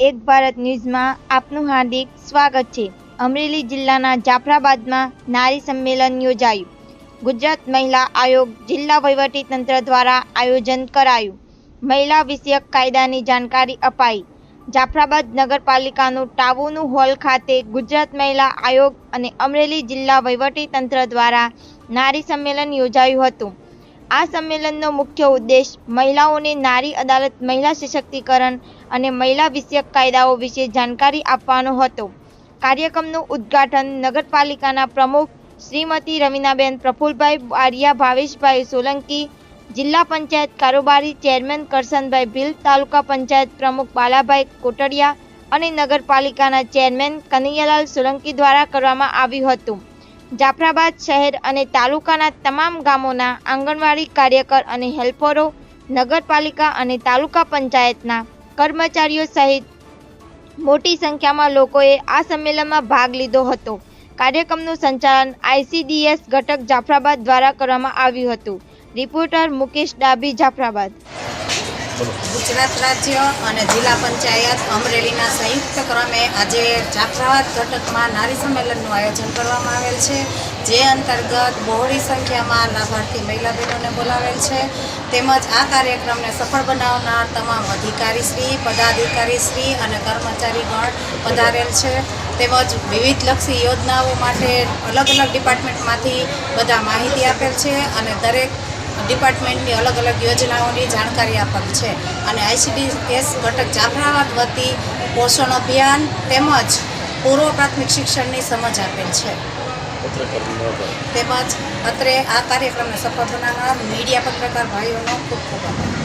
એક ભારત ન્યૂઝમાં આપનું હાર્દિક સ્વાગત છે. અમરેલી જિલ્લાના જાફરાબાદમાં નારી સંમેલન યોજાયું. ગુજરાત મહિલા આયોગ જિલ્લા વહીવટી તંત્ર દ્વારા આયોજન કરાયું. મહિલા વિષયક કાયદાની જાણકારી અપાઈ. જાફરાબાદ નગરપાલિકાનું ટાવુનું હોલ ખાતે ગુજરાત મહિલા આયોગ અને અમરેલી જિલ્લા વહીવટી તંત્ર દ્વારા નારી સંમેલન યોજાયું હતું. આ સંમેલનનો મુખ્ય ઉદ્દેશ મહિલાઓને નારી અદાલત, મહિલા સશક્તિકરણ અને મહિલા વિષયક કાયદાઓ વિશે જાણકારી આપવાનો હતો. કાર્યક્રમનું ઉદ્ઘાટન નગરપાલિકાના પ્રમુખ શ્રીમતી રવીનાબેન પ્રફુલભાઈ બારિયા, ભાવેશભાઈ સોલંકી, જિલ્લા પંચાયત કારોબારી ચેરમેન કરસનભાઈ ભીલ, તાલુકા પંચાયત પ્રમુખ બાલાભાઈ કોટડિયા અને નગરપાલિકાના ચેરમેન કનૈયાલાલ સોલંકી દ્વારા કરવામાં આવ્યું હતું. જાફરાબાદ શહેર અને તાલુકાના તમામ ગામોના આંગણવાડી કાર્યકર અને હેલ્પરો, નગરપાલિકા અને તાલુકા પંચાયતના કર્મચારીઓ સહિત મોટી સંખ્યામાં લોકોએ આ સંમેલનમાં ભાગ લીધો હતો. કાર્યક્રમનું સંચાલન આઈસીડીએસ ઘટક જાફરાબાદ દ્વારા કરવામાં આવ્યું હતું. રિપોર્ટર મુકેશ ડાબી જાફરાબાદ. ગુજરાત રાજ્ય અને જિલ્લા પંચાયત અમરેલીના સંયુક્ત ક્રમે આજે જાફરાબાદ ઘટકમાં નારી સંમેલનનું આયોજન કરવામાં આવેલ છે, જે અંતર્ગત બહોળી સંખ્યામાં લાભાર્થી મહિલા બહેનોને બોલાવેલ છે. તેમજ આ કાર્યક્રમને સફળ બનાવનાર તમામ અધિકારીશ્રી પદાધિકારીશ્રી અને કર્મચારીગણ પધારેલ છે. તેમજ વિવિધ લક્ષી યોજનાઓ માટે અલગ અલગ ડિપાર્ટમેન્ટમાંથી બધા માહિતી આપેલ છે અને દરેક ડિપાર્ટમેન્ટની અલગ અલગ યોજનાઓની જાણકારી આપવાની છે. અને આઈસીડીએસ ઘટક જાફરાબાદ વતી પોષણ અભિયાન તેમજ પૂર્વ પ્રાથમિક શિક્ષણની સમજ આપેલ છે. તેમજ અત્રે આ કાર્યક્રમને સફળ બનાવનાર મીડિયા પત્રકાર ભાઈઓનો ખૂબ ખૂબ આભાર.